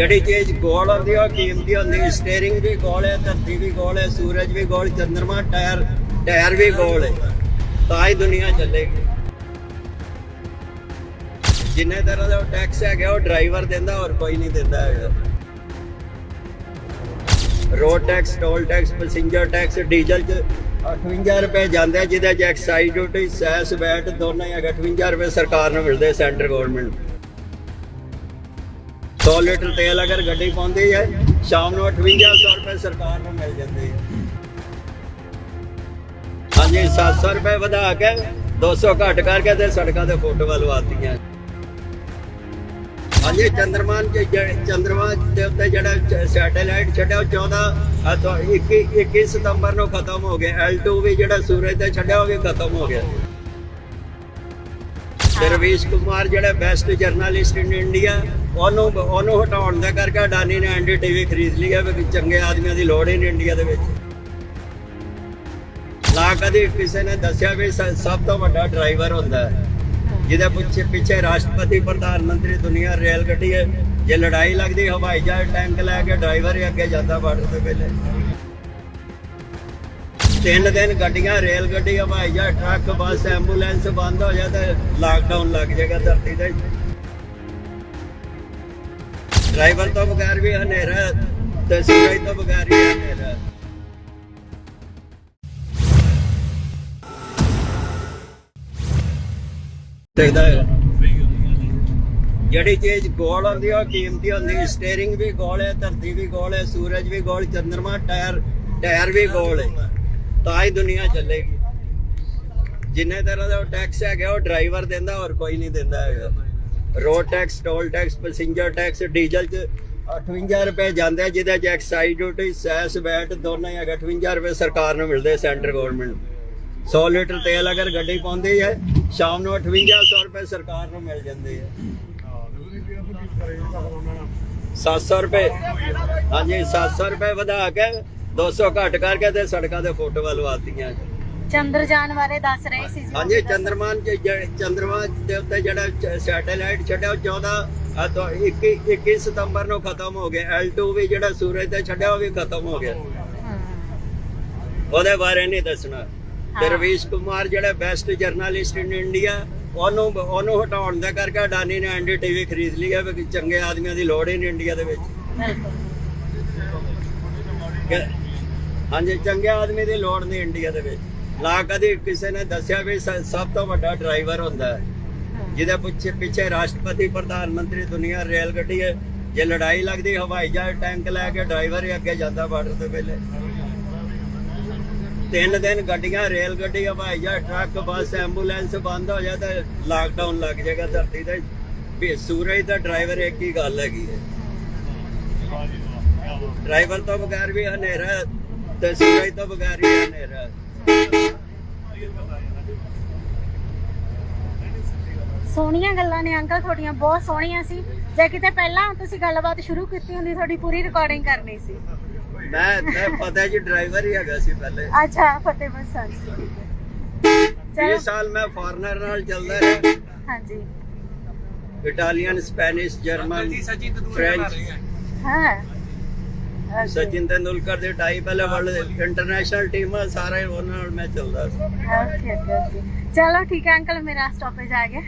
ਜਿਹੜੀ ਚੀਜ਼ ਗੋਲ ਹੁੰਦੀ ਉਹ ਕੀਮਤੀ ਹੁੰਦੀ ਸਟੀਅਰਿੰਗ ਵੀ ਗੋਲ ਹੈ ਧਰਤੀ ਵੀ ਗੋਲ ਹੈ ਸੂਰਜ ਵੀ ਗੋਲ, ਚੰਦਰਮਾ, ਟਾਇਰ ਟਾਇਰ ਵੀ ਗੋਲ ਹੈ ਤਾਂ ਹੀ ਦੁਨੀਆ ਚੱਲੇਗੀ। ਜਿੰਨੇ ਤਰ੍ਹਾਂ ਦਾ ਟੈਕਸ ਹੈਗਾ, ਉਹ ਡਰਾਈਵਰ ਦਿੰਦਾ, ਹੋਰ ਕੋਈ ਨਹੀਂ ਦਿੰਦਾ ਹੈਗਾ। Road tax toll tax passenger tax diesel ਚ 58 ਰੁਪਏ ਜਾਂਦੇ ਜਿਹਦੇ ਚ ਐਕਸਾਈਜ਼ ਡਿਊਟੀ ਸੈਸ ਵੈਟ ਦੋਨਾਂ ਹੀ 58 ਰੁਪਏ ਸਰਕਾਰ ਨੂੰ ਮਿਲਦੇ ਸੈਂਟਰ ਗਵਰਨਮੈਂਟ 100 ਲੀਟਰ ਤੇਲ ਅਗਰ ਗੱਡੀ ਪਾਉਂਦੀ ਹੈ ਸ਼ਾਮ ਨੂੰ 5800 ਰੁਪਏ ਸਰਕਾਰ ਨੂੰ ਮਿਲ ਜਾਂਦੇ ਆ। ਹਾਂਜੀ 700 ਰੁਪਏ ਵਧਾ ਕੇ 200 ਘੱਟ ਕਰਕੇ ਤੇ ਸੜਕਾਂ ਤੇ ਫੋਟੋਆਂ ਲਵਾਤੀਆਂ। ਹਾਂਜੀ ਚੰਦਰਮਾਨ ਚੰਦਰਮਾਨ ਦੇ ਉੱਤੇ ਜਿਹੜਾ ਸੈਟੇਲਾਈਟ ਛੱਡਿਆ ਉਹ 14 ਆ ਤੋਂ 21 21 ਸਤੰਬਰ ਨੂੰ ਖਤਮ ਹੋ ਗਿਆ। L2 ਵੀ ਜਿਹੜਾ ਸੂਰਜ ਤੇ ਛੱਡਿਆ ਉਹ ਵੀ ਖਤਮ ਹੋ ਗਿਆ। ਰਵੀਸ਼ ਕੁਮਾਰ ਜਿਹੜਾ ਬੈਸਟ ਜਰਨਲਿਸਟ ਇਨ ਇੰਡੀਆ ਉਹਨੂੰ ਉਹਨੂੰ ਹਟਾਉਣ ਦਾ ਕਰਕੇ ਅਡਾਨੀ ਨੇ ਐਨਡੀਟੀਵੀ ਖਰੀਦ ਲਿਆ ਵੀ ਚੰਗੇ ਆਦਮੀਆਂ ਦੀ ਲੋੜ ਹੀ ਨਹੀਂ ਇੰਡੀਆ ਦੇ ਵਿੱਚ। ਨਾ ਕਦੀ ਕਿਸੇ ਨੇ ਦੱਸਿਆ ਵੀ ਸਭ ਤੋਂ ਵੱਡਾ ਡਰਾਈਵਰ ਹੁੰਦਾ ਹੈ। ਜਿਹਦੇ ਪਿੱਛੇ ਪਿੱਛੇ ਰਾਸ਼ਟਰਪਤੀ, ਪ੍ਰਧਾਨ ਮੰਤਰੀ ਦੁਨੀਆ ਰੇਲ ਗੱਡੀ ਹੈ। ਜੇ ਲੜਾਈ ਲੱਗਦੀ, ਹਵਾਈ ਜਹਾਜ਼, ਟੈਂਕ ਲੈ ਕੇ ਡਰਾਈਵਰ ਹੀ ਅੱਗੇ ਜਾਂਦਾ ਬਾਰਡਰ ਤੋਂ ਪਹਿਲੇ। ਤਿੰਨ ਦਿਨ ਗੱਡੀਆਂ, ਰੇਲ ਗੱਡੀ, ਹਵਾਈ ਜਹਾਜ਼, ਟਰੱਕ, ਬੱਸ, ਐਂਬੂਲੈਂਸ ਬੰਦ ਹੋ ਜਾਏ ਲਾਕਡਾਊਨ ਲੱਗ ਜਾਏਗਾ ਧਰਤੀ ਤੇ। ਡਰਾਈਵਰ ਤੋਂ ਬਗੈਰ ਵੀ ਹਨੇਰਾ ਤੇ ਸੂਰਜ ਤੋਂ ਬਗੈਰ ਵੀ ਹਨੇਰਾ ਹੈ। ਜਿਹੜੀ ਚੀਜ਼ ਗੋਲ ਹੁੰਦੀ ਉਹ ਕੀਮਤੀ ਹੁੰਦੀ ਸਟੀਅਰਿੰਗ ਵੀ ਗੋਲ ਹੈ, ਧਰਤੀ ਵੀ ਗੋਲ ਹੈ, ਸੂਰਜ ਵੀ ਗੋਲ, ਚੰਦਰਮਾ, ਟਾਇਰ ਟਾਇਰ ਵੀ ਗੋਲ ਹੈ। ਤਾਂ ਹੀ ਦੁਨੀਆ ਚੱਲੇਗੀ। ਜਿੰਨੇ ਤਰ੍ਹਾਂ ਦਾ ਟੈਕਸ ਹੈਗਾ, ਉਹ ਡਰਾਈਵਰ ਦਿੰਦਾ, ਹੋਰ ਕੋਈ ਨਹੀਂ ਦਿੰਦਾ ਹੈਗਾ। Road tax toll tax passenger tax diesel ਚ 58 ਰੁਪਏ ਜਾਂਦੇ ਆ, ਜਿਹਦੇ ਚ ਐਕਸਾਈਜ਼ ਡਿਊਟੀ ਸੈਸ ਵੈਟ ਦੋਨਾਂ ਹੀ ਹੈਗਾ 58 ਰੁਪਏ ਸਰਕਾਰ ਨੂੰ ਮਿਲਦੇ ਸੈਂਟਰ ਗਵਰਨਮੈਂਟ 100 ਲੀਟਰ ਤੇਲ ਅਗਰ ਗੱਡੀ ਪਾਉਂਦੀ ਹੈ ਸ਼ਾਮ ਨੂੰ 5800 ਰੁਪਏ ਸਰਕਾਰ ਨੂੰ ਮਿਲ ਜਾਂਦੇ ਆ। 700 ਰੁਪਏ। ਹਾਂਜੀ 700 ਰੁਪਏ ਵਧਾ ਕੇ 200 ਘੱਟ ਕਰਕੇ ਤੇ ਸੜਕਾਂ ਦੇ ਫੋਟੋਆਂ ਲਵਾਤੀਆਂ ਚੰਦਰਜਾਨ ਬਾਰੇ ਦੱਸ ਰਹੇ ਸੀ ਜੀ। ਹਾਂਜੀ ਚੰਦਰਮਾਨ ਚੰਦਰਮਾ ਦੇ ਉੱਤੇ ਜਿਹੜਾ ਸੈਟੇਲਾਈਟ ਛੱਡਿਆ ਉਹ 14 ਆ ਤੋਂ 21 21 ਸਤੰਬਰ ਨੂੰ ਖਤਮ ਹੋ ਗਿਆ L2 ਵੀ ਜਿਹੜਾ ਸੂਰਜ ਤੇ ਛੱਡਿਆ ਉਹ ਵੀ ਖਤਮ ਹੋ ਗਿਆ। ਉਹਦੇ ਬਾਰੇ ਨਹੀਂ ਦੱਸਣਾ ਤੇ। ਰਵੀਸ਼ ਕੁਮਾਰ ਜਿਹੜਾ ਬੈਸਟ ਜਰਨਲਿਸਟ ਇਨ ਇੰਡੀਆ ਉਹਨੂੰ ਉਹਨੂੰ ਹਟਾਉਣ ਦਾ ਕਰਕੇ ਅਡਾਨੀ ਨੇ ਐਨਡੀਟੀਵੀ ਖਰੀਦ ਲਿਆ ਵੀ ਚੰਗੇ ਆਦਮੀਆਂ ਦੀ ਲੋੜ ਹੀ ਨਹੀਂ ਇੰਡੀਆ ਦੇ ਵਿੱਚ ਕਿ- ਹਾਂਜੀ ਚੰਗੇ ਆਦਮੀ ਦੀ ਲੋੜ ਨਹੀਂ ਇੰਡੀਆ ਦੇ ਵਿੱਚ ਨਾ ਕਦੀ ਕਿਸੇ ਨੇ ਦੱਸਿਆ ਵੀ ਸ- ਸਭ ਤੋਂ ਵੱਡਾ ਡਰਾਈਵਰ ਹੁੰਦਾ ਹੈ। ਜਿਹਦੇ ਪਿੱਛੇ ਪਿੱਛੇ ਰਾਸ਼ਟਰਪਤੀ ਪ੍ਰਧਾਨ ਮੰਤਰੀ ਦੁਨੀਆ ਰੇਲ ਗੱਡੀ ਹੈ। ਜੇ ਲੜਾਈ ਲੱਗਦੀ ਹਵਾਈ ਜਹਾਜ਼ ਟੈਂਕ ਲੈ ਕੇ ਡਰਾਈਵਰ ਹੀ ਅੱਗੇ ਜਾਂਦਾ ਬਾਰਡਰ ਤੇ ਪਹਿਲੇ ਤਿੰਨ ਦਿਨ ਗੱਡੀਆਂ ਰੇਲ ਗੱਡੀ ਹਵਾਈ ਜਹਾਜ਼ ਟਰੱਕ ਬੱਸ ਐਂਬੂਲੈਂਸ ਬੰਦ ਹੋ ਜਾਏ ਤੇ ਲਾਕਡਾਊਨ ਲੱਗ ਜਾਏਗਾ ਧਰਤੀ ਤੇ। ਵੀ ਸੂਰਜ ਦਾ ਡਰਾਈਵਰ ਇੱਕ ਹੀ ਗੱਲ ਹੈਗੀ ਹੈ। ਡਰਾਈਵਰ ਤੋਂ ਬਗੈਰ ਵੀ ਹਨੇਰਾ ਹੈ, ਤੇ ਸੂਰਜ ਤੋਂ ਬਗੈਰ ਵੀ ਹਨੇਰਾ ਹੈ। ਸੋਹਣੀਆਂ ਗੱਲਾਂ ਨੇ ਅੰਕਲ ਤੁਹਾਡੀਆਂ ਬਹੁਤ ਸੋਹਣੀਆਂ ਸੀ। ਜੇ ਕਿਤੇ ਪਹਿਲਾਂ ਤੁਸੀਂ ਗੱਲਬਾਤ ਸ਼ੁਰੂ ਕੀਤੀ ਹੁੰਦੀ ਤੁਹਾਡੀ ਪੂਰੀ ਰਿਕਾਰਡਿੰਗ ਕਰਨੀ ਸੀ। ਮੈਂ ਮੈਂ ਪਤਾ ਜੀ ਡਰਾਈਵਰ ਹੀ ਹੈਗਾ ਸੀ ਪਹਿਲੇ। ਅੱਛਾ ਫਤਿਹ ਇਹ ਚਲੋ। ਸਾਲ ਮੈਂ ਫਾਰਨਰ ਨਾਲ ਚੱਲਦਾ ਰਿਹਾ। ਹਾਂਜੀ। ਇਟਾਲੀਅਨ ਸਪੈਨਿਸ਼ ਜਰਮਨ ਫ੍ਰੈਂਚ ਹਾਂ। ਸਚਿਨ ਤੇਂਦੁਲਕਰ ਦੇ ਟਾਈ ਪਹਿਲੇ ਵਰਲਡ ਇੰਟਰਨੈਸ਼ਨਲ ਟੀਮ ਸਾਰੇ ਉਹਨਾਂ ਨਾਲ ਮੈਂ ਚੱਲਦਾ ਸੀ। ਓਕੇ ਓਕੇ ਓਕੇ ਚਲੋ ਠੀਕ ਹੈ ਅੰਕਲ ਮੇਰਾ ਸਟਾਪੇਜ ਆ ਗਿਆ।